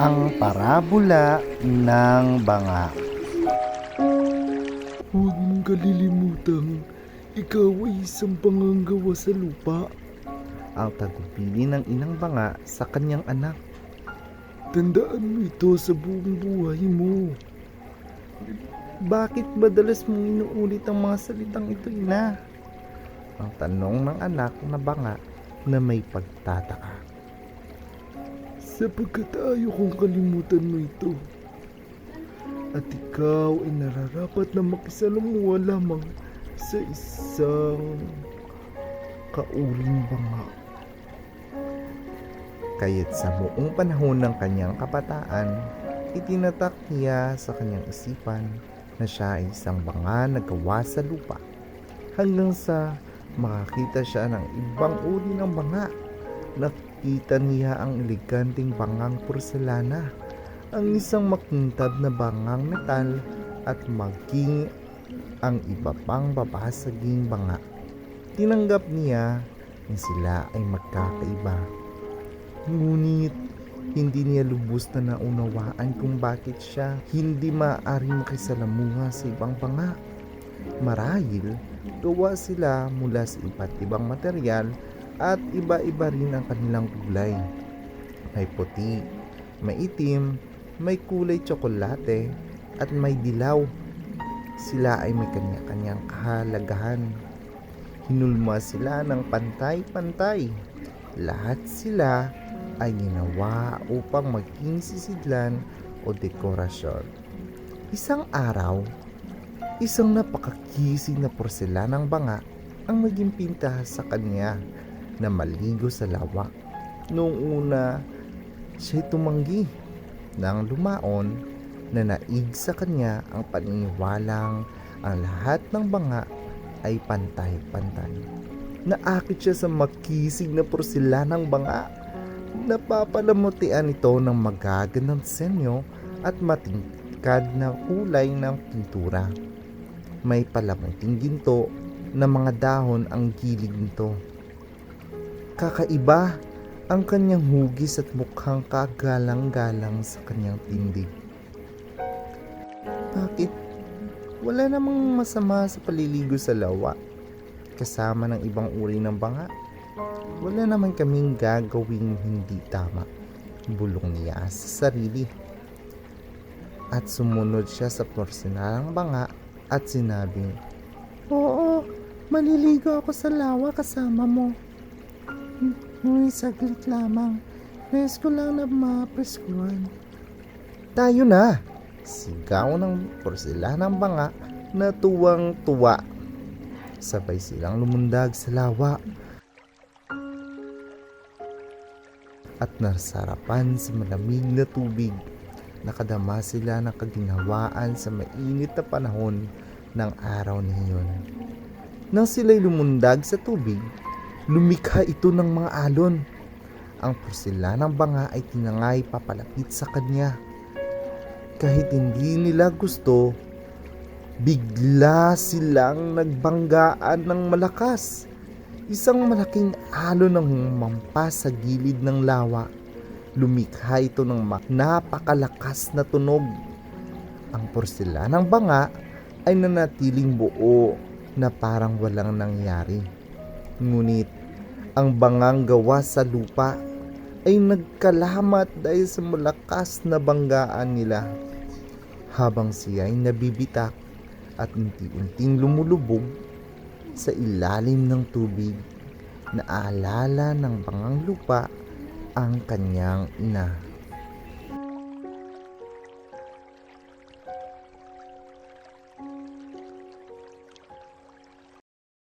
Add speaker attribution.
Speaker 1: Ang parabola ng banga.
Speaker 2: Huwag mong kalilimutang ikaw ay isang panganggawa sa lupa.
Speaker 1: Ang tagumpili ng inang banga sa kanyang anak.
Speaker 2: Tandaan mo ito sa buong buhay mo.
Speaker 1: Bakit madalas mong inuulit ang mga salitang ito, ina? Ang tanong ng anak na banga na may pagtataka.
Speaker 2: Sapagkat ayaw kong kalimutan mo ito. At ikaw ay nararapat na makisalamuha lamang sa isang kauring banga.
Speaker 1: Kaya't sa buong panahon ng kanyang kabataan, itinatak niya sa kanyang isipan na siya ay isang banga na gawa sa lupa. Hanggang sa makakita siya ng ibang uri ng banga. Nakita niya ang eleganteng bangang porselana, ang isang makintab na bangang metal at maging ang iba pang babasaging banga. Tinanggap niya na sila ay magkakaiba. Ngunit hindi niya lubos na naunawaan kung bakit siya hindi maaaring makisalamuha sa ibang banga. Marahil, gawa sila mula sa iba't ibang material at iba-iba rin ang kanilang kulay. May puti, may itim, may kulay tsokolate, at may dilaw. Sila ay may kanya-kanyang kahalagahan. Hinulma sila ng pantay-pantay. Lahat sila ay ginawa upang maging sisidlan o dekorasyon. Isang araw, isang napakakisig na porselanang banga ang naging pinta sa kanya na maligo sa lawa. Noong una, siya tumanggi nang lumaon na naig sa kanya ang paniniwalang ang lahat ng banga ay pantay-pantay. Naakit siya sa makisig na porselanang banga Napapalamutian ito ng magagandang senyo at matingkad na kulay ng pintura. May palamuting ginto na mga dahon ang gilid nito. Kakaiba ang kanyang hugis at mukhang kagalang-galang sa kanyang tindig. Bakit? Wala namang masama sa paliligo sa lawa kasama ng ibang uri ng banga wala naman kaming gagawing hindi tama. Bulong niya sa sarili. At sumunod siya sa porsenalang banga at sinabi, Oo, maliligo ako sa lawa kasama mo. Ngunit saglit lamang. Nais ko lang na mapreskuhan. Tayo na! Sigaw ng porselanang banga na tuwang-tuwa. Sabay silang lumundag sa lawa at nasarapan sa malamig na tubig. Nakadama sila ng kaginhawaan sa mainit na panahon ng araw na iyon. Nang sila'y lumundag sa tubig, lumikha ito ng mga alon. Ang porselanang banga ay tinangay papalapit sa kanya. Kahit hindi nila gusto, bigla silang nagbanggaan ng malakas. Isang malaking alon ang humampas sa gilid ng lawa. Lumikha ito ng napakalakas na tunog. Ang porselanang banga ay nanatiling buo na parang walang nangyari. Ngunit ang bangang gawa sa lupa ay nagkalamat dahil sa malakas na banggaan nila. Habang siya ay nabibitak at unti-unting lumulubog sa ilalim ng tubig, naalala ng bangang lupa ang kanyang ina.